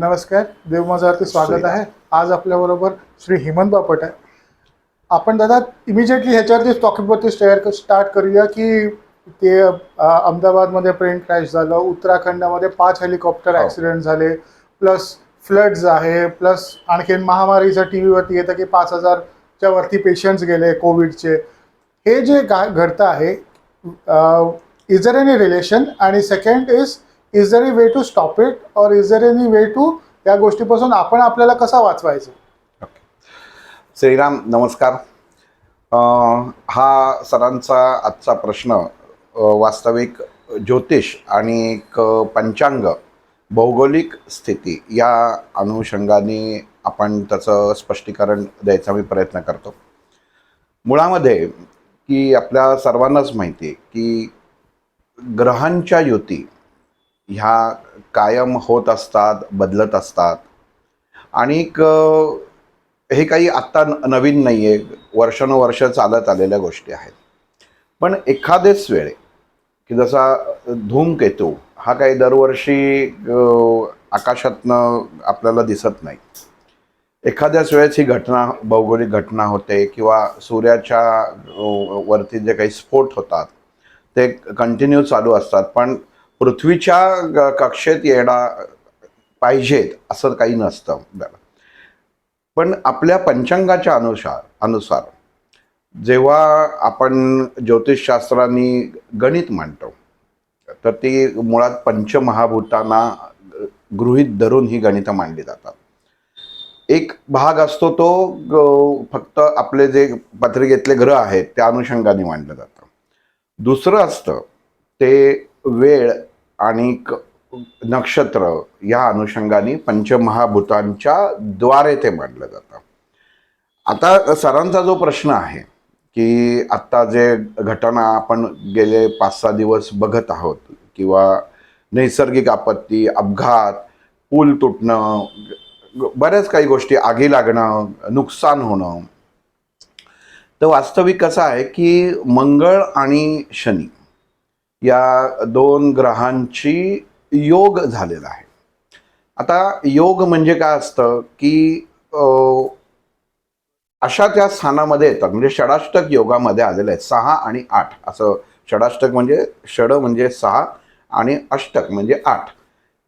नमस्कार देव माझ्यावरती स्वागत आहे. आज आपल्याबरोबर श्री हेमंत बापट आहे. आपण दादा इमिजिएटली ह्याच्यावरती टॉपिकवरती शेअर स्टार्ट करूया की ते अहमदाबादमध्ये प्लेन क्रॅश झालं उत्तराखंडामध्ये पाच हेलिकॉप्टर हो. ऍक्सिडेंट झाले प्लस फ्लड्स आहे प्लस आणखीन महामारीचं टी व्हीवरती येतं की पाच हजारच्या वरती पेशंट्स गेले कोविडचे हे जे गा घडतं आहे इज दर एनी रिलेशन आणि second is is there a way to stop it और is there any way to या गोष्टीपासून आपण आपल्याला कसा वाचवायचं? श्रीराम नमस्कार. हा सरांचा आजचा प्रश्न वास्तविक ज्योतिष आणि एक पंचांग भौगोलिक स्थिती या अनुषंगाने आपण त्याचं स्पष्टीकरण द्यायचा मी प्रयत्न करतो. मुळामध्ये की आपल्या सर्वांनाच माहिती आहे की ग्रहांच्या युती ह्या कायम होत असतात बदलत असतात. आणि हे काही आत्ता न- नवीन नाही आहे वर्षानुवर्ष चालत आलेल्या गोष्टी आहेत. पण एखादेच वेळे की जसा धूमकेतू हा काही दरवर्षी आकाशातनं आपल्याला दिसत नाही. एखाद्याच वेळेस ही घटना भौगोलिक घटना होते किंवा सूर्याच्या वरती जे काही स्फोट होतात ते कंटिन्यू चालू असतात. पण पृथ्वीच्या कक्षेत येणार पाहिजेत असं काही नसतं त्याला पण आपल्या पंचांगाच्या अनुसार अनुसार जेव्हा आपण ज्योतिषशास्त्रांनी गणित मांडतो तर ती मुळात पंचमहाभूतांना गृहीत धरून ही गणितं मांडली जातात. एक भाग असतो तो फक्त आपले जे पत्रिकेतले ग्रह आहेत त्या अनुषंगाने मांडलं जातं. दुसरं असतं ते वेळ आणि नक्षत्र या अनुषंगाने पंचमहाभूतांच्या द्वारे ते मांडलं जातं. आता सरांचा जो प्रश्न आहे की आत्ता जे घटना आपण गेले पाच सहा दिवस बघत आहोत किंवा नैसर्गिक आपत्ती अपघात पूल तुटणं बऱ्याच काही गोष्टी आगी लागणं नुकसान होणं तर वास्तविक कसं आहे की मंगळ आणि शनी या दोन ग्रहांची योग झालेला आहे. आता योग म्हणजे काय असतं की अशा त्या स्थानामध्ये येतात. म्हणजे षडाष्टक योगामध्ये आलेलं आहे सहा आणि आठ. असं षडाष्टक म्हणजे षड म्हणजे सहा आणि अष्टक म्हणजे आठ.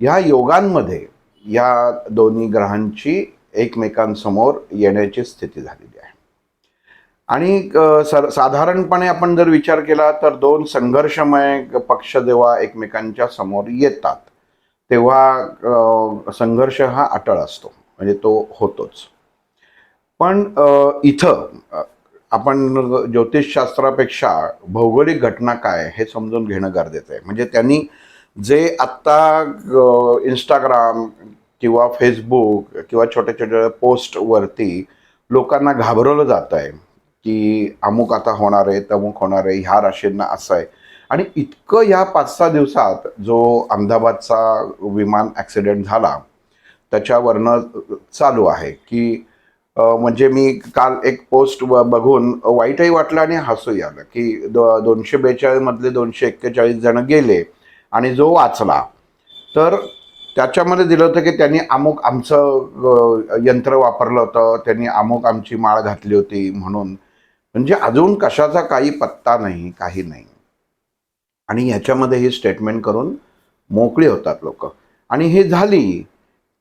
ह्या योगांमध्ये या दोन्ही ग्रहांची एकमेकांसमोर येण्याची स्थिती झालेली आहे. आणि सर साधारणपणे आपण जर विचार केला तर दोन संघर्षमय पक्ष जेव्हा एकमेकांच्या समोर येतात तेव्हा संघर्ष हा अटळ असतो म्हणजे तो होतोच. पण इथं आपण ज्योतिषशास्त्रापेक्षा भौगोलिक घटना काय हे समजून घेणं गरजेचं आहे. म्हणजे त्यांनी जे आत्ता इंस्टाग्राम किंवा फेसबुक किंवा छोट्या छोट्या पोस्टवरती लोकांना घाबरवलं जात आहे की अमुक आता होणार आहे तमुक होणार आहे ह्या राशींना असं आहे. आणि इतकं ह्या पाच सहा दिवसात जो अहमदाबादचा विमान ॲक्सिडेंट झाला त्याच्यावरनं चालू आहे की म्हणजे मी काल एक पोस्ट ब- बघून वाईटही वाटलं आणि हसूही आलं की दो दोनशे बेचाळीसमधले दोनशे एक्केचाळीस जण गेले आणि जो वाचला तर त्याच्यामध्ये दिलं होतं की त्यांनी अमुक आमचं यंत्र वापरलं होतं त्यांनी अमुक आमची माळ घातली होती म्हणून. म्हणजे अजून कशाचा काही पत्ता नाही काही नाही आणि ह्याच्यामध्ये ही स्टेटमेंट करून मोकळी होतात लोक आणि हे झाली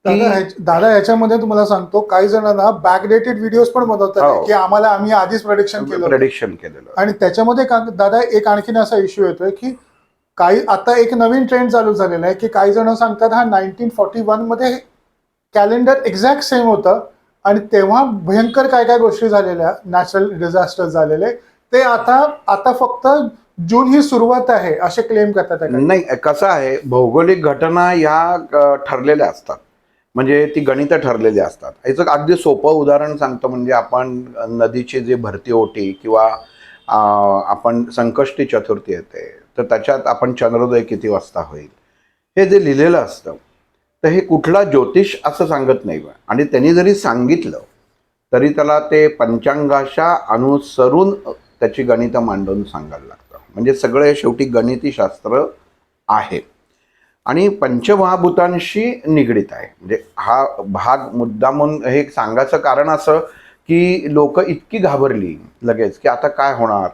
दादा की ह्याच- दादा याच्यामध्ये तुम्हाला सांगतो काही जणांना बॅकडेटेड व्हिडिओज पण बनवतात हो. की आम्हाला आम्ही आधीच प्रेडिक्शन केलं. प्रेडिक्शन केलेलं आणि त्याच्यामध्ये दादा एक आणखीन असा इश्यू येतोय की काही आता एक नवीन ट्रेंड चालू झालेला आहे की काही जण सांगतात हा नाईन्टीन फॉर्टी वनमध्ये कॅलेंडर एक्झॅक्ट सेम होतं आणि तेव्हा भयंकर काय काय गोष्टी झालेल्या नॅचरल डिझास्टर झालेले. ते आता आता फक्त जून ही सुरुवात आहे असे क्लेम करतात नाही कसं आहे भौगोलिक घटना ह्या ठरलेल्या असतात. म्हणजे ती गणितं ठरलेली असतात. याचं अगदी सोपं उदाहरण सांगतो म्हणजे आपण नदीची जी भरती ओटी किंवा आपण संकष्टी चतुर्थी येते तर त्याच्यात आपण चंद्रोदय किती वाजता होईल? हे जे लिहिलेलं असतं तर हे कुठला ज्योतिष असं सांगत नाही आणि त्यांनी जरी सांगितलं तरी त्याला ते पंचांगाशा अनुसरून त्याची गणितं मांडून सांगायला लागतं म्हणजे सगळं हे शेवटी गणितीशास्त्र आहे. आणि पंचमहाभूतांशी निगडीत आहे. म्हणजे हा भाग मुद्दामून हे एक सांगायचं कारण असं की लोक इतकी घाबरली लगेच की आता काय होणार?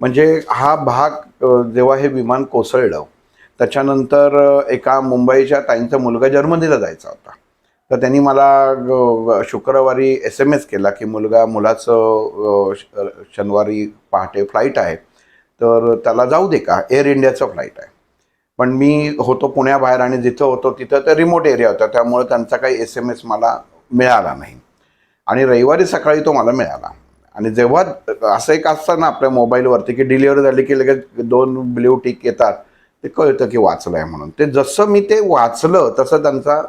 म्हणजे हा भाग जेव्हा हे विमान कोसळलं त्याच्यानंतर एका मुंबईच्या ताईंचा मुलगा जर्मनीला जायचा होता. तर त्यांनी मला शुक्रवारी एस एम एस केला की मुलगा मुलाचं श- शनिवारी पहाटे फ्लाईट आहे. तर त्याला जाऊ दे का? एअर इंडियाचं फ्लाईट आहे. पण मी होतो पुण्याबाहेर आणि जिथं होतो तिथं तर रिमोट एरिया होता. त्यामुळे त्यांचा काही एस एम एस मला मिळाला नाही. आणि रविवारी सकाळी तो मला मिळाला. आणि जेव्हा असं एक असतं ना आपल्या मोबाईलवरती की डिलिव्हरी झाली की लगेच दोन ब्ल्यू टिक येतात. ते कळतं की वाचलं आहे म्हणून. ते जसं मी ते वाचलं तसं त्यांचा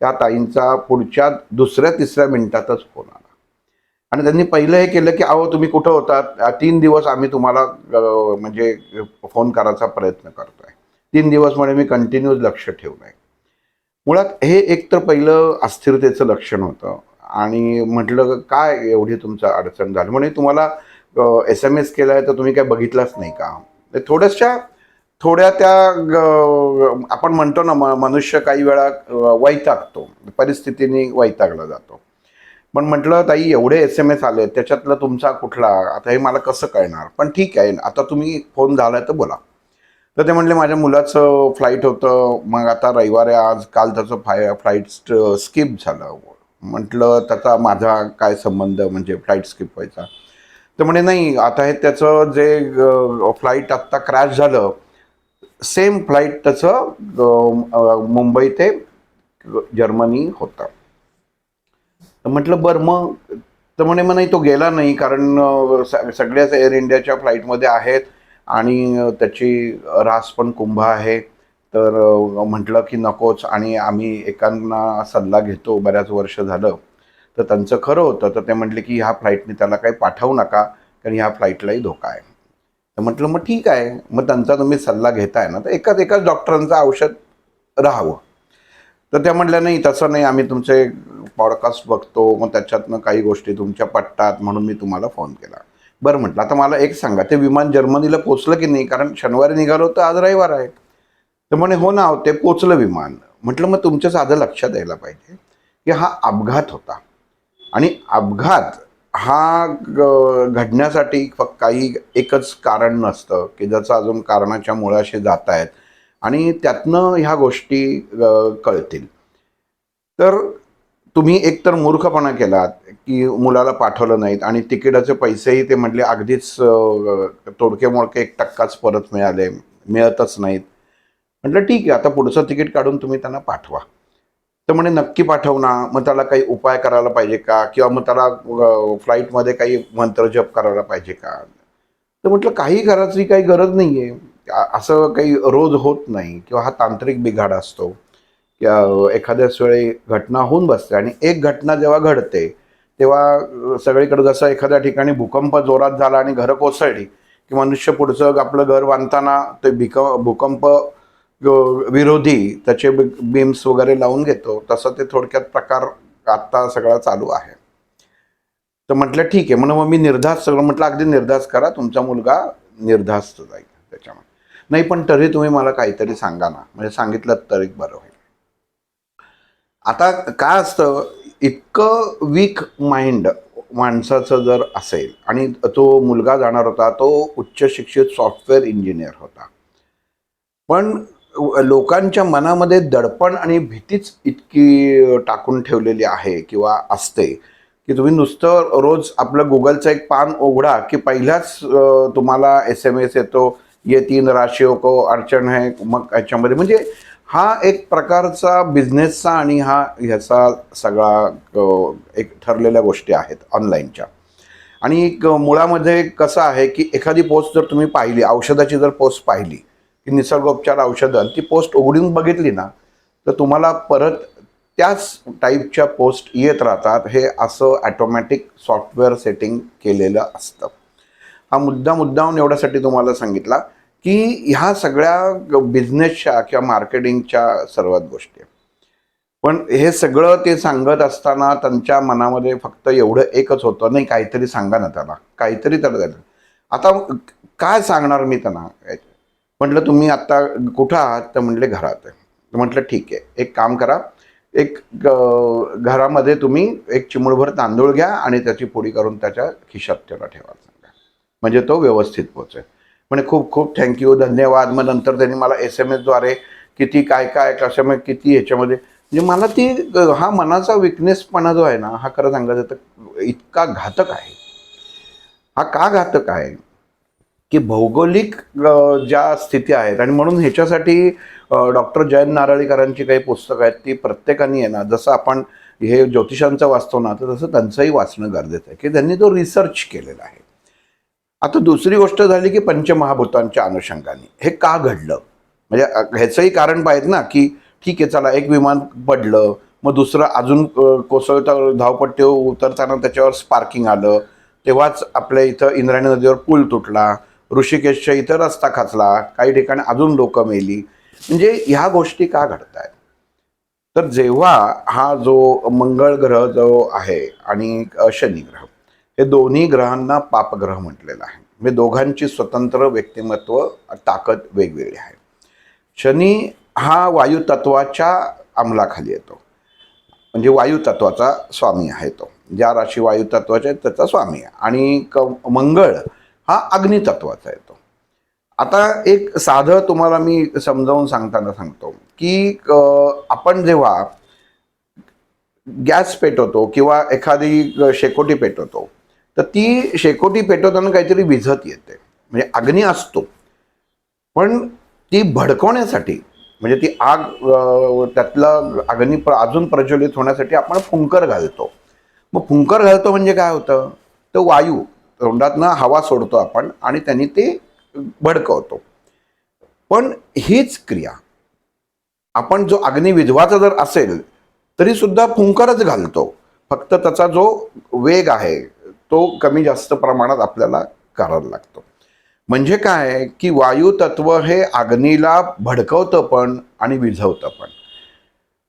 त्या ताईंचा पुढच्या दुसऱ्या तिसऱ्या मिनिटातच फोन आला. आणि त्यांनी पहिलं हे केलं की अहो तुम्ही कुठं होतात? तीन दिवस आम्ही तुम्हाला म्हणजे फोन करायचा प्रयत्न करतोय. तीन दिवस म्हणजे मी कंटिन्यूज लक्ष ठेवलं आहे मुळात हे एक तर पहिलं अस्थिरतेचं लक्षण होतं. आणि म्हटलं काय एवढी तुमचं अडचण झाली? म्हणजे तुम्हाला एस एम एस केला आहे तर तुम्ही काय बघितलाच नाही का? ते थोड्याशा थोड्या त्या ग- आपण म्हणतो ना म- मनुष्य काही वेळा वैतागतो. परिस्थितीने वैतागला जातो. पण म्हटलं ताई एवढे एस एम एस आले त्याच्यातलं तुमचा कुठला? आता हे मला कसं कळणार? पण ठीक आहे आता तुम्ही फोन झाला तर बोला. तर ते म्हणले माझ्या मुलाचं फ्लाईट होतं. मग आता रविवारी आज काल त्याचं फाय फ्लाईट स्किप झालं. म्हटलं त्याचा माझा काय संबंध? म्हणजे फ्लाईट स्किप व्हायचा. तर म्हणे नाही आता हे त्याचं जे फ्लाईट आत्ता क्रॅश झालं सेम फ्लाईट त्याचं मुंबई ते जर्मनी होतं. तर म्हटलं बरं मग तर म्हणे मग नाही तो गेला नाही कारण स- सगळ्याच एअर इंडियाच्या फ्लाईटमध्ये आहेत आणि त्याची रास पण कुंभ आहे. तर म्हटलं की नकोच आणि आम्ही एकांना सल्ला घेतो बऱ्याच वर्ष झालं. तर त्यांचं खरं होतं. तर ते म्हटले की ह्या फ्लाईटने त्याला काही पाठवू नका कारण ह्या फ्लाईटलाही धोका आहे. तर म्हटलं मग ठीक आहे. मग त्यांचा तुम्ही सल्ला घेताय ना तर एकाच एकाच डॉक्टरांचं औषध राहावं. तर त्या म्हटल्या नाही तसं नाही. आम्ही तुमचे पॉडकास्ट बघतो. मग त्याच्यातनं काही गोष्टी तुमच्या पटतात म्हणून मी तुम्हाला फोन केला. बरं म्हटलं आता मला एक सांगा. ते विमान जर्मनीला पोचलं की नाही? कारण शनिवारी निघालो तर आज रविवार आहे. तर म्हणे हो ना ते पोचलं विमान. म्हटलं मग तुमच्या साधं लक्षात यायला पाहिजे की हा अपघात होता. आणि अपघात हा ग- घडण्यासाठी फक्त काही एकच कारण नसतं की ज्याचं अजून कारणाच्या मुळाशी जात आहेत. आणि त्यातनं ह्या गोष्टी कळतील. तर तुम्ही एकतर मूर्खपणा केलात की मुलाला पाठवलं नाहीत आणि तिकिटाचे पैसेही ते म्हटले अगदीच तोडके मोडके एक टक्काच परत मिळाले मिळतच नाहीत. म्हटलं ठीक आहे आता पुढचं तिकीट काढून तुम्ही त्यांना पाठवा. तर म्हणे नक्की पाठव ना मग त्याला काही उपाय करायला पाहिजे का? किंवा मग त्याला फ्लाईटमध्ये काही मंत्रजप करायला पाहिजे का? तर म्हटलं काही करायची काही गरज नाही आहे असं काही रोज होत नाही. किंवा हा तांत्रिक बिघाड असतो. किंवा एखाद्याच वेळी घटना होऊन बसते आणि एक घटना जेव्हा घडते तेव्हा सगळीकडं सगळीकडे जसं एखाद्या ठिकाणी भूकंप जोरात झाला आणि घरं कोसळली की मनुष्य पुढचं आपलं घर बांधताना ते भिक भूकंप विरोधी त्याचे बीम्स वगैरे लावून घेतो तसं ते थोडक्यात प्रकार आत्ता सगळा चालू आहे. तर म्हटलं ठीक आहे म्हणून मग मी निर्धास सगळं म्हटलं अगदी निर्धास करा तुमचा मुलगा निर्धास्त जाईल त्याच्यामध्ये. नाही पण तरी तुम्ही मला काहीतरी सांगा ना म्हणजे सांगितलं तरी बरं होईल. आता काय असतं इतकं वीक माइंड माणसाचं जर असेल आणि तो मुलगा जाणार होता तो उच्च शिक्षित सॉफ्टवेअर इंजिनियर होता. पण लोकांच्या मनामध्ये दडपण आणि भीतीच इतकी टाकून ठेवलेली आहे किंवा असते की तुम्ही नुसतं रोज आपलं गुगलचं एक पान उघडा की पहिल्याच तुम्हाला एस एम एस येतो ये तीन राशियों को अडचण आहे मग याच्यामध्ये म्हणजे हा एक प्रकारचा बिझनेसचा आणि हा ह्याचा सगळा एक ठरलेल्या गोष्टी आहेत ऑनलाईनच्या आणि एक मुळामध्ये कसं आहे की एखादी पोस्ट जर तुम्ही पाहिली औषधाची जर पोस्ट पाहिली की निसर्गोपचार औषधं आणि ती पोस्ट उघडून बघितली ना तर तुम्हाला परत त्याच टाईपच्या पोस्ट येत राहतात. हे असं ॲटोमॅटिक सॉफ्टवेअर सेटिंग केलेलं असतं. हा मुद्दा मुद्दाहून एवढ्यासाठी तुम्हाला सांगितला की ह्या सगळ्या बिझनेसच्या किंवा मार्केटिंगच्या सर्वात गोष्टी पण हे सगळं ते सांगत असताना त्यांच्या मनामध्ये फक्त एवढं एकच होतं नाही काहीतरी सांगा ना त्याला काहीतरी त्याला आता काय सांगणार मी त्यांना? म्हटलं तुम्ही आत्ता कुठं आहात? तर म्हटले घरात आहे. म्हटलं ठीक आहे. एक काम करा. एक घरामध्ये तुम्ही एक चिमूळभर तांदूळ घ्या आणि त्याची पोळी करून त्याच्या खिशात त्याला ठेवा. सांगा म्हणजे तो व्यवस्थित पोचेल म्हणजे खूप खूप थँक्यू धन्यवाद. मग नंतर त्यांनी मला एस एम एसद्वारे किती काय काय कशामध्ये किती ह्याच्यामध्ये. म्हणजे मला ती हा मनाचा विकनेसपणा जो आहे ना हा खरं सांगायचं तर इतका घातक आहे. हा का घातक आहे? की भौगोलिक ज्या स्थिती आहेत आणि म्हणून ह्याच्यासाठी डॉक्टर जयंत नारळीकरांची काही पुस्तकं आहेत ती प्रत्येकाने आहे ना जसं आपण हे ज्योतिषांचं वाचतो ना तर तसं त्यांचंही वाचणं गरजेचं आहे की त्यांनी तो रिसर्च केलेला आहे. आता दुसरी गोष्ट झाली की पंचमहाभूतांच्या अनुषंगाने. हे का घडलं? म्हणजे ह्याचंही कारण पाहिजे ना की ठीक आहे चला एक विमान पडलं मग दुसरं अजून कोसळता धावपट्टी उतरताना त्याच्यावर स्पार्किंग आलं तेव्हाच आपल्या इथं इंद्रायणी नदीवर पूल तुटला ऋषिकेशच्या इथं रस्ता खचला काही ठिकाणी अजून लोक मेली. म्हणजे ह्या गोष्टी का घडत आहेत तर जेव्हा हा जो मंगळ ग्रह जो आहे आणि अ, शनी ग्रह हे दोन्ही ग्रहांना पापग्रह म्हटलेला आहे. म्हणजे दोघांची स्वतंत्र व्यक्तिमत्व ताकद वेगवेगळी आहे. शनी हा वायुतत्वाच्या अंमलाखाली येतो. म्हणजे वायुतत्वाचा स्वामी आहे तो. ज्या राशी वायुतत्वाचे आहेत त्याचा स्वामी आहे. आणि क मंगळ हा अग्नितत्वाचा येतो. आता एक साधं तुम्हाला मी समजावून सांगताना सांगतो की आपण जेव्हा गॅस पेटवतो किंवा एखादी शेकोटी पेटवतो तर ती शेकोटी पेटवताना काहीतरी विझत येते. म्हणजे अग्नी असतो. पण ती भडकवण्यासाठी म्हणजे ती आग त्यातलं अग्नी प्र अजून प्रज्वलित होण्यासाठी आपण फुंकर घालतो. मग फुंकर घालतो म्हणजे काय होतं? तर वायू. तोंडातनं हवा सोडतो आपण आणि त्यांनी ते भडकवतो. पण हीच क्रिया. आपण जो अग्नी विधवाचा जर असेल तरी सुद्धा फुंकरच घालतो. फक्त त्याचा जो वेग आहे तो कमी जास्त प्रमाणात आपल्याला करायला लागतो. म्हणजे काय? की वायू तत्व हे अग्नीला भडकवतं पण आणि विझवतं पण.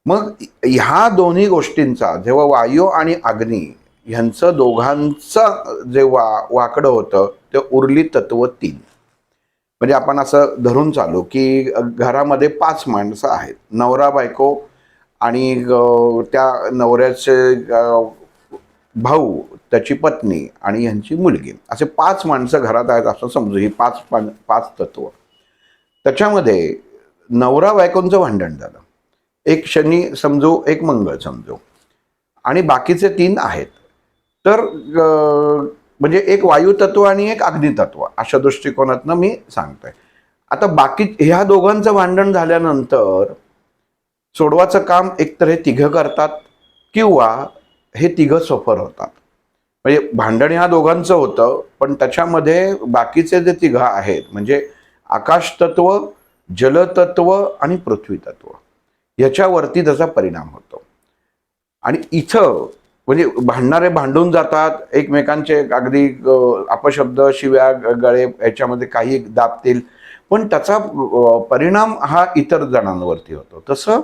मग ह्या दोन्ही गोष्टींचा जेव्हा वायू आणि अग्नी ह्यांचं दोघांचं जे वा वाकडं होतं ते उरली तत्व तीन. म्हणजे आपण असं धरून चालू की घरामध्ये पाच माणसं आहेत. नवरा बायको आणि त्या नवऱ्याचे भाऊ त्याची पत्नी आणि ह्यांची मुलगी. असे पाच माणसं घरात आहेत असं समजू ही पाच पाच तत्व. त्याच्यामध्ये नवरा बायकोंचं भांडण झालं. एक शनी समजू एक मंगळ समजू. आणि बाकीचे तीन आहेत. तर म्हणजे एक वायुतत्व आणि एक अग्नितत्व अशा दृष्टिकोनातनं मी सांगतोय. आता बाकी ह्या दोघांचं भांडण झाल्यानंतर सोडवाचं काम एकतर हे तिघं करतात किंवा हे तिघं सफर होतात. म्हणजे भांडण ह्या दोघांचं होतं पण त्याच्यामध्ये बाकीचे जे तिघं आहेत म्हणजे आकाश तत्व जलतत्व आणि पृथ्वी तत्व याच्यावरती त्याचा परिणाम होतो. आणि इथं म्हणजे भांडणारे भांडून जातात एकमेकांचे अगदी अपशब्द शिव्या ग- गळे याच्यामध्ये काही दाबतील. पण त्याचा परिणाम हा इतर जणांवरती होतो. तसं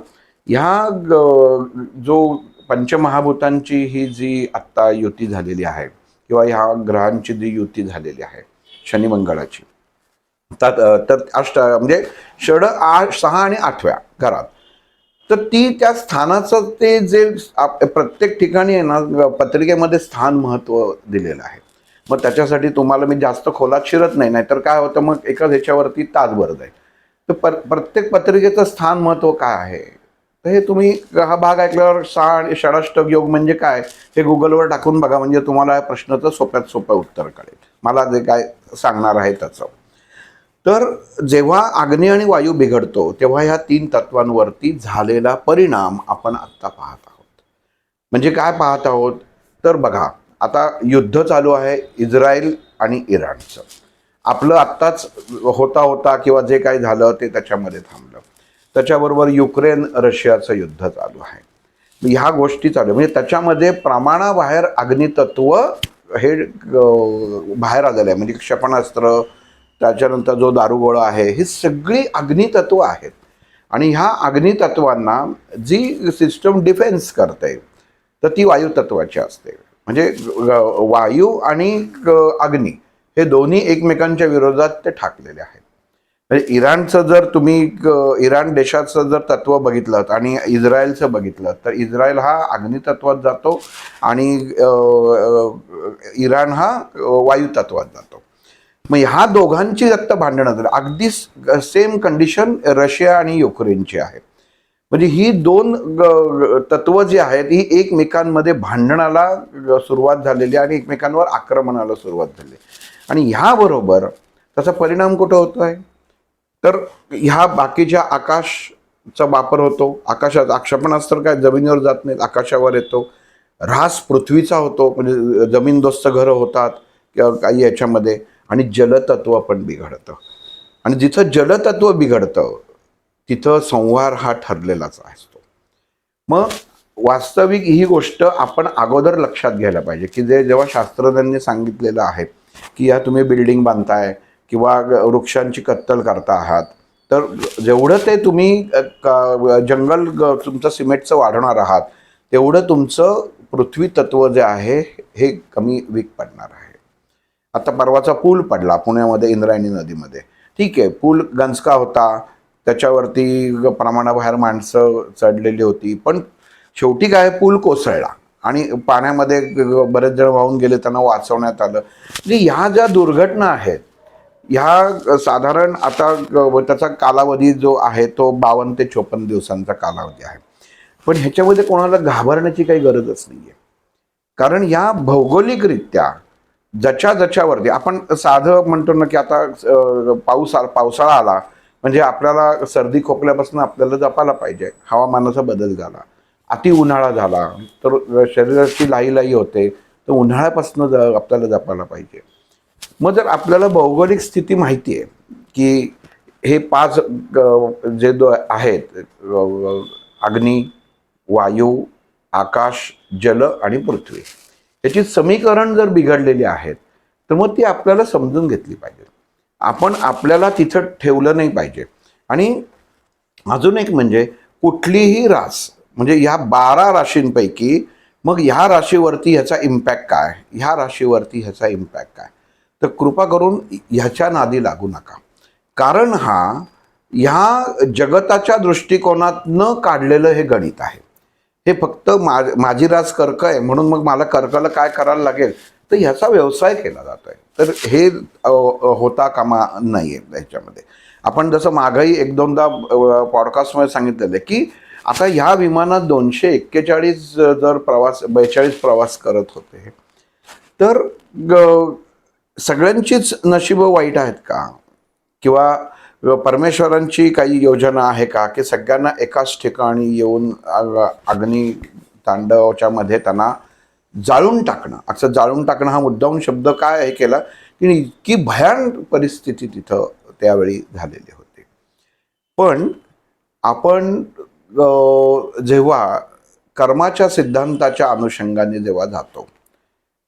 ह्या ग- जो पंचमहाभूतांची ही जी आत्ता युती झालेली आहे किंवा ह्या ग्रहांची जी युती झालेली आहे शनिमंगळाची तर तर अष्ट म्हणजे षड आठ सहा आणि आठव्या घरात. तर ती त्या स्थानाचं ते जे आप- प्रत्येक ठिकाणी आहे ना पत्रिकेमध्ये स्थान महत्त्व दिलेलं आहे. मग त्याच्यासाठी तुम्हाला मी जास्त खोलात शिरत नाही नाहीतर काय होतं मग एकाच ह्याच्यावरती तासभर जाईल तर पर प्रत्येक पत्रिकेचं स्थान महत्त्व काय आहे? तर हे तुम्ही हा भाग ऐकल्यावर साण षडाष्टक योग म्हणजे काय? हे गुगलवर टाकून बघा म्हणजे तुम्हाला या प्रश्नाचं सोप्यात सोपं उत्तर कळेल. मला जे काय सांगणार आहे त्याचं. तर जेव्हा अग्नी आणि वायू बिघडतो तेव्हा ह्या तीन तत्वांवरती झालेला परिणाम आपण आत्ता पाहत आहोत. म्हणजे काय पाहत आहोत? तर बघा आता युद्ध चालू आहे इस्रायल आणि इराणचं. आपलं आत्ताच होता होता किंवा जे काही झालं ते त्याच्यामध्ये थांबलं. त्याच्याबरोबर युक्रेन रशियाचं युद्ध चालू आहे. ह्या गोष्टी चालू आहे. म्हणजे त्याच्यामध्ये प्रमाणाबाहेर अग्नितत्व हे बाहेर आलेलं आहे. म्हणजे क्षेपणास्त्र त्याच्यानंतर जो दारुगोळा आहे ही सगळी अग्नितत्व आहेत. आणि ह्या अग्नितत्वांना जी सिस्टम डिफेन्स करते तर ती वायुतत्वाची असते. म्हणजे वायू आणि अग्नी हे दोन्ही एकमेकांच्या विरोधात ते ठाकलेले आहेत. म्हणजे इराणचं जर तुम्ही इराण देशाचं जर तत्व बघितलं आणि इस्रायलचं बघितलं तर इस्रायल हा अग्नितत्वात जातो आणि इराण हा वायुतत्वात जातो. मग ह्या दोघांची रक्त भांडणं झालं अगदी सेम कंडिशन रशिया आणि युक्रेनची आहे. म्हणजे ही दोन ग- तत्व जी आहेत ही एकमेकांमध्ये भांडणाला सुरुवात झालेली आणि एकमेकांवर आक्रमणाला सुरुवात झाली. आणि ह्याबरोबर त्याचा परिणाम कुठं होतो आहे तर ह्या बाकीच्या आकाशचा वापर होतो. आकाशात आक्षेपणास्त्र काय? जमिनीवर जात नाहीत आकाशावर येतो. ऱ्हास पृथ्वीचा होतो. म्हणजे जमीनदोस्त घरं होतात किंवा काही याच्यामध्ये. आणि जलतत्व पण बिघडतं. आणि जिथं जलतत्व बिघडतं तिथं संहार हा ठरलेलाच असतो. मग वास्तविक ही गोष्ट आपण अगोदर लक्षात घ्यायला पाहिजे की जे जेव्हा शास्त्रज्ञांनी सांगितलेलं आहे की या तुम्ही बिल्डिंग बांधताय किंवा वृक्षांची कत्तल करता आहात तर जेवढं ते तुम्ही क- जंगल ग- तुमचं सिमेंटचं वाढवणार आहात तेवढं तुमचं पृथ्वी तत्व जे आहे हे कमी वीक पडणार आहे. आता परवाचा पूल पडला पुण्यामध्ये इंद्रायणी नदीमध्ये. ठीक आहे पूल गंजका होता. त्याच्यावरती प्रमाणाबाहेर माणसं चढलेली होती. पण शेवटी काय पूल कोसळला. आणि पाण्यामध्ये बरेच जण वाहून गेले त्यांना वाचवण्यात आलं. म्हणजे ह्या ज्या दुर्घटना आहेत ह्या साधारण आता त्याचा कालावधी जो आहे तो बावन्न ते चोपन्न दिवसांचा कालावधी आहे. पण ह्याच्यामध्ये कोणाला घाबरण्याची काही गरजच नाही आहे कारण या भौगोलिकरित्या ज्याच्या ज्याच्यावरती आपण साधं म्हणतो ना की आता पाऊस आला पावसाळा आला म्हणजे आपल्याला सर्दी खोकल्यापासून आपल्याला जपायला पाहिजे. हवामानाचा बदल झाला. अति उन्हाळा झाला तर शरीराची लाई लाई होते तर उन्हाळ्यापासून ज आपल्याला जपायला पाहिजे. मग जर आपल्याला भौगोलिक स्थिती माहिती आहे की हे पाच ग- जे दो आहेत अग्नी वायू आकाश जल आणि पृथ्वी. त्याची समीकरण जर बिघडलेली आहेत तर मग ती आपल्याला समजून घेतली पाहिजे. आपण आपल्याला तिथं ठेवलं नाही पाहिजे. आणि अजून एक म्हणजे कुठलीही रास म्हणजे ह्या बारा राशींपैकी मग ह्या राशीवरती ह्याचा इम्पॅक्ट काय? ह्या राशीवरती ह्याचा इम्पॅक्ट काय? तर कृपा करून ह्याच्या नादी लागू नका. कारण हा ह्या जगताच्या दृष्टिकोनात न काढलेलं हे गणित आहे. हे फक्त मा माझीराज कर्क आहे म्हणून मग मला कर्कला काय करायला लागेल? तर ह्याचा व्यवसाय केला जातोय. तर हे होता कामा नाही आहे ह्याच्यामध्ये आपण जसं मागही एक दोनदा पॉडकास्टमध्ये सांगितलेलं आहे की आता ह्या विमानात दोनशे एक्केचाळीस जर प्रवास बेचाळीस प्रवास करत होते तर सगळ्यांचीच नशीब वाईट आहेत का? किंवा परमेश्वरांची काही योजना आहे का? की सगळ्यांना एकाच ठिकाणी येऊन अग्नी तांडवच्या मध्ये त्यांना जाळून टाकणं. असं जाळून टाकणं हा मुद्दाहून शब्द काय हे केला की इतकी भयान परिस्थिती तिथं त्यावेळी झालेली होती. पण आपण जेव्हा कर्माच्या सिद्धांताच्या अनुषंगाने जेव्हा जातो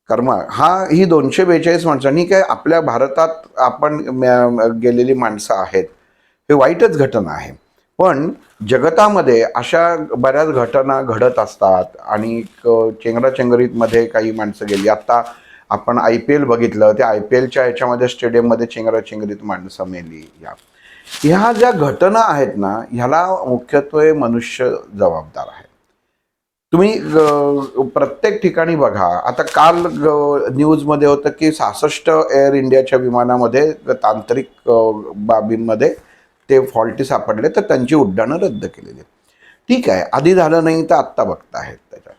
कर्म. हा ही दोनशे बेचाळीस माणसांनी काय आपल्या भारतात आपण गेलेली माणसं आहेत. हे वाईटच घटना आहे. पण जगतामध्ये अशा बऱ्याच घटना घडत असतात. आणि चेंगराचेंगरीतमध्ये काही माणसं गेली. आत्ता आपण आय पी एल बघितलं. त्या आय पी एलच्या ह्याच्यामध्ये स्टेडियममध्ये चेंगराचेंगरीत माणसं मेली. या. ह्या ज्या घटना आहेत ना ह्याला मुख्यत्वे मनुष्य जबाबदार आहे. तुम्ही प्रत्येक ठिकाणी बघा आता काल न्यूजमध्ये होतं की सहासष्ट एअर इंडियाच्या विमानामध्ये तांत्रिक बाबींमध्ये ते फॉल्टी सापडले तर त्यांची उड्डाणं रद्द केलेली आहेत. ठीक आहे आधी झालं नाही तर आत्ता बघताहेत त्याच्यात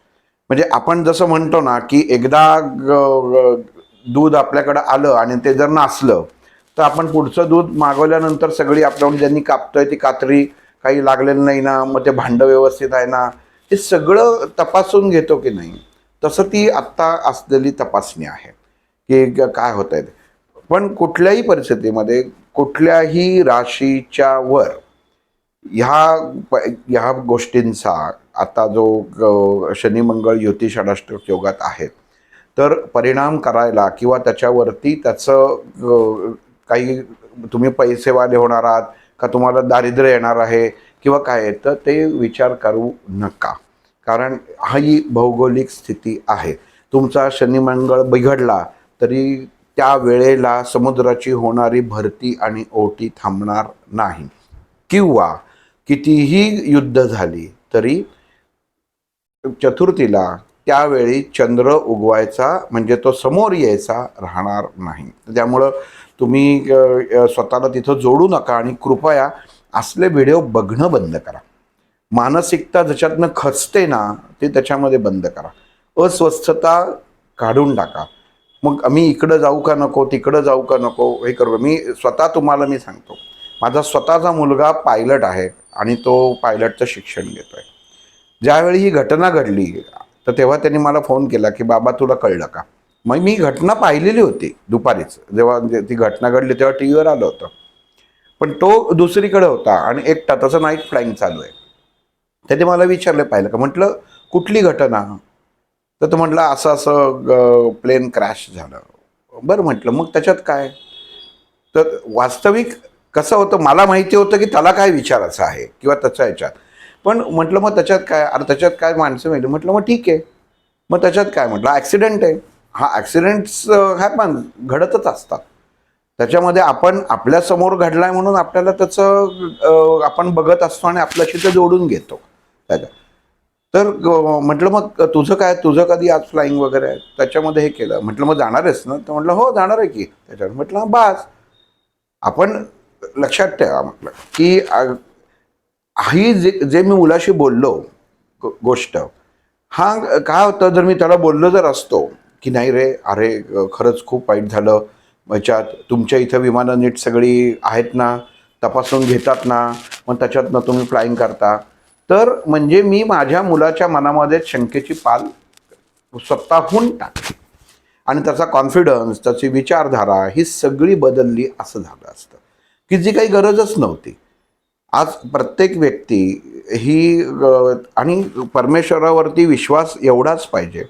म्हणजे आपण जसं म्हणतो ना की एकदा दूध आपल्याकडं आलं आणि ते जर नासलं तर आपण पुढचं दूध मागवल्यानंतर सगळी आपल्याकडून ज्यांनी कापतोय ती कात्री काही लागलेलं नाही ना मग ते भांडं व्यवस्थित आहे ना हे सगळं तपासून घेतो की नाही तसं ती आत्ता असलेली तपासणी आहे. की काय होत आहेत पण कुठल्याही परिस्थितीमध्ये कुठल्याही राशीच्या वर ह्या प- ह्या गोष्टींचा आता जो शनिमंगळ शनी युती षडाष्टक योगात आहेत तर परिणाम करायला किंवा त्याच्यावरती त्याचं काही तुम्ही पैसेवाले होणार आहात का तुम्हाला दारिद्र्य येणार आहे किंवा काय तर ते विचार करू नका. कारण हा ही भौगोलिक स्थिती आहे. तुमचा शनिमंगळ बिघडला तरी त्या वेळेला समुद्राची होणारी भरती आणि ओटी थांबणार नाही. किंवा कितीही युद्ध झाली तरी चतुर्थीला त्यावेळी चंद्र उगवायचा म्हणजे तो समोर यायचा राहणार नाही. त्यामुळं तुम्ही स्वतःला तिथं जोडू नका आणि कृपया असले व्हिडिओ बघणं बंद करा. मानसिकता ज्याच्यातनं खचते ना ते त्याच्यामध्ये बंद करा. अस्वस्थता काढून टाका. मग मी इकडं जाऊ का नको तिकडं जाऊ का नको हे करू. मी स्वतः तुम्हाला मी सांगतो. माझा स्वतःचा मुलगा पायलट आहे आणि तो पायलटचं शिक्षण घेतो आहे ज्यावेळी ही घटना घडली तर तेव्हा त्यांनी मला फोन केला की बाबा तुला कळलं का? मग मी घटना पाहिलेली होती दुपारीच. जेव्हा जे- ती घटना घडली तेव्हा टी व्हीवर आलं होतं. पण तो दुसरीकडे होता आणि एकटा तसं नाईट फ्लाईंग चालू आहे. त्याने मला विचारलं पाहिलं का म्हटलं कुठली घटना? तर तो म्हटलं असं असं प्लेन क्रॅश झालं. बरं म्हटलं मग त्याच्यात काय? तर वास्तविक कसं होतं मला माहिती होतं की त्याला काय विचारायचं आहे किंवा त्याच्या ह्याच्यात. पण म्हटलं मग त्याच्यात काय? अरे त्याच्यात काय माणसं मिळली म्हटलं मग ठीक आहे. मग त्याच्यात काय? म्हटलं ॲक्सिडेंट आहे. हा ॲक्सिडेंट्स हॅपन पण घडतच असतात. त्याच्यामध्ये आपण आपल्यासमोर घडला आहे म्हणून आपल्याला त्याचं आपण बघत असतो आणि आपल्याशी ते जोडून घेतो. त्याच्या तर म्हटलं मग तुझं काय? तुझं कधी आज फ्लाईंग वगैरे आहे? त्याच्यामध्ये हे केलं. म्हटलं मग जाणार आहेस ना? तर म्हटलं हो जाणार आहे की. त्याच्यावर म्हटलं बास. आपण लक्षात ठेवा म्हटलं की ही जे जे मी मुलाशी बोललो गो- गोष्ट हा काय होतं? जर मी त्याला बोललो जर असतो की नाही रे अरे खरंच खूप वाईट झालं. याच्यात तुमच्या इथं विमानं नीट सगळी आहेत ना? तपासून घेतात ना? मग त्याच्यातनं तुम्ही फ्लाईंग करता. तर म्हणजे मी माझ्या मुलाच्या मनामध्ये शंकेची पाल स्वतःहून टाकली. आणि त्याचा कॉन्फिडन्स त्याची विचारधारा ही सगळी बदलली असं झालं असतं. की जी काही गरजच नव्हती. आज प्रत्येक व्यक्ती ही आणि परमेश्वरावरती विश्वास एवढाच पाहिजे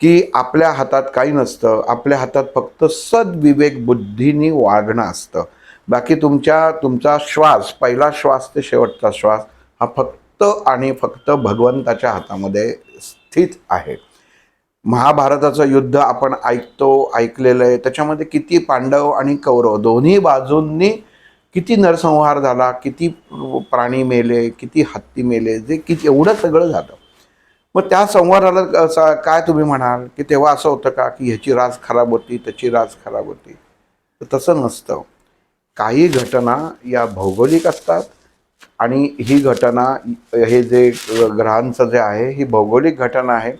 की आपल्या हातात काही नसतं. आपल्या हातात फक्त सद्विवेक बुद्धीने वागणं असतं. बाकी तुमच्या तुमचा श्वास पहिला श्वास ते शेवटचा श्वास हा फक्त फक्त आणि फक्त भगवंताच्या हातामध्ये स्थित आहे. महाभारताचं युद्ध आपण ऐकतो ऐकलेलं आहे. त्याच्यामध्ये किती पांडव आणि कौरव दोन्ही बाजूंनी किती नरसंहार झाला किती प्राणी मेले किती हत्ती मेले जे किती एवढं सगळं झालं. मग त्या संवादाला असा काय तुम्ही म्हणाल? की तेव्हा असं होतं का की ह्याची राज खराब होती त्याची राज खराब होती? तर तसं नसतं. काही घटना या भौगोलिक असतात आणि ही घटना हे जे ग्रहांचं जे आहे ही भौगोलिक घटना आहे.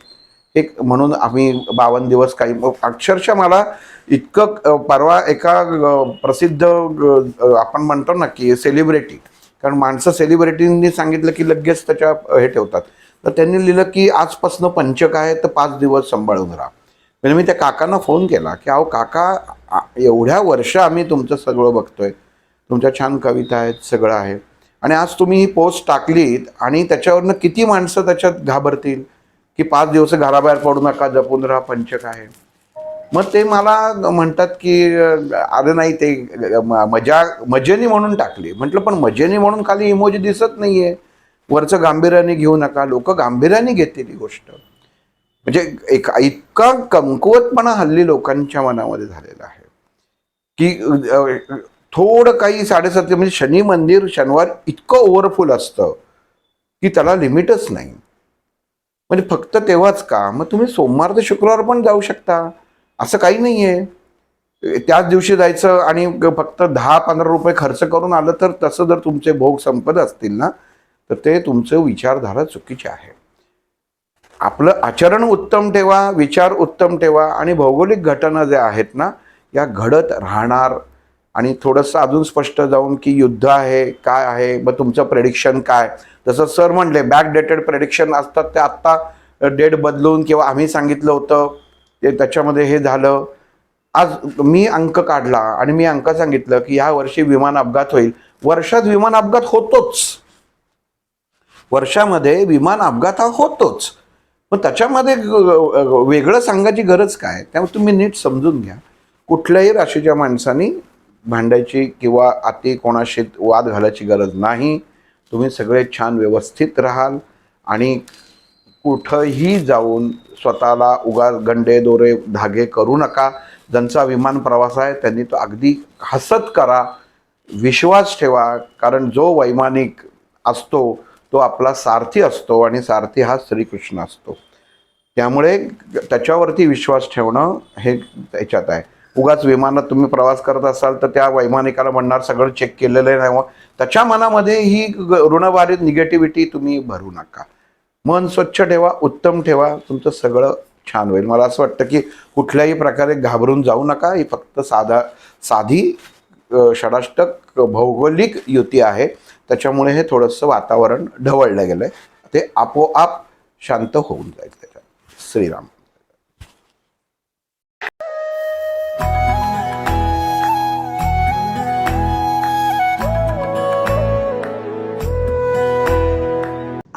एक म्हणून आम्ही बावन्न दिवस काही अक्षरशः मला इतकं परवा एका प्रसिद्ध आपण म्हणतो ना की सेलिब्रिटी कारण माणसं सेलिब्रिटींनी सांगितलं की लगेच त्याच्या हे ठेवतात. तर त्यांनी लिहिलं की आजपासनं पंचक आहे तर पाच दिवस सांभाळून राहा. म्हणजे मी त्या काकांना फोन केला की अहो काका एवढ्या वर्ष आम्ही तुमचं सगळं बघतोय. तुमच्या छान कविता आहेत सगळं आहे. आणि आज तुम्ही ही पोस्ट टाकलीत आणि त्याच्यावरनं किती माणसं त्याच्यात घाबरतील? की पाच दिवस घराबाहेर पडू नका जपून राहा पंचक आहे. मग ते मला म्हणतात की अरे नाही ते म- मजा मजेनी म्हणून टाकली. म्हटलं पण मजेने म्हणून खाली इमोजी दिसत नाही आहे वरचं गांभीर्याने घेऊ नका. लोक गांभीर्याने घेतील ही गोष्ट. म्हणजे एक इतका कमकुवतपणा हल्ली लोकांच्या मनामध्ये झालेला आहे. की थोडं काही साडेसातशे म्हणजे शनी मंदिर शनिवार इतकं ओव्हरफुल असतं की त्याला लिमिटच नाही. म्हणजे फक्त तेव्हाच का? मग तुम्ही सोमवार ते शुक्रवार पण जाऊ शकता. असं काही नाही आहे त्याच दिवशी जायचं आणि फक्त दहा पंधरा रुपये खर्च करून आलं तर तसं जर तुमचे भोग संपत असतील ना तर ते तुमचं विचारधारा चुकीचे आहे. आपलं आचरण उत्तम ठेवा विचार उत्तम ठेवा आणि भौगोलिक घटना ज्या आहेत ना या घडत राहणार आणि थोडंसं अजून स्पष्ट जाऊन की युद्ध आहे काय आहे मग तुमचं प्रेडिक्शन काय? जसं सर म्हणले बॅक डेटेड प्रेडिक्शन असतात ते आत्ता डेट बदलून किंवा आम्ही सांगितलं होतं ते त्याच्यामध्ये हे झालं. आज मी अंक काढला आणि मी अंक सांगितलं की ह्या वर्षी विमान अपघात होईल. वर्षात विमान अपघात होतोच. वर्षामध्ये विमान अपघात हा होतोच. मग त्याच्यामध्ये वेगळं सांगायची गरज काय? त्यामुळे तुम्ही नीट समजून घ्या. कुठल्याही राशीच्या माणसानी भांडायची किंवा अति कोणाशी वाद घालायची गरज नाही. तुम्ही सगळे छान व्यवस्थित राहाल आणि कुठंही जाऊन स्वतःला उगा गंडे दोरे धागे करू नका. ज्यांचा विमान प्रवास आहे त्यांनी तो अगदी हसत करा. विश्वास ठेवा कारण जो वैमानिक असतो तो आपला सारथी असतो आणि सारथी हा श्रीकृष्ण असतो. त्यामुळे त्याच्यावरती विश्वास ठेवणं हे त्याच्यात आहे. उगाच विमानात तुम्ही प्रवास करत असाल तर त्या वैमानिकाला म्हणणार सगळं चेक केलेलं आहे. नाही त्याच्या मनामध्ये ही ग- ऋणभारित निगेटिव्हिटी तुम्ही भरू नका. मन स्वच्छ ठेवा उत्तम ठेवा तुमचं सगळं छान होईल. मला असं वाटतं की कुठल्याही प्रकारे घाबरून जाऊ नका. ही फक्त साधा साधी षडाष्टक भौगोलिक युती आहे. त्याच्यामुळे हे थोडंसं वातावरण ढवळलं गेलं आहे ते आपोआप शांत होऊन जाईल त्याच्यात. श्रीराम.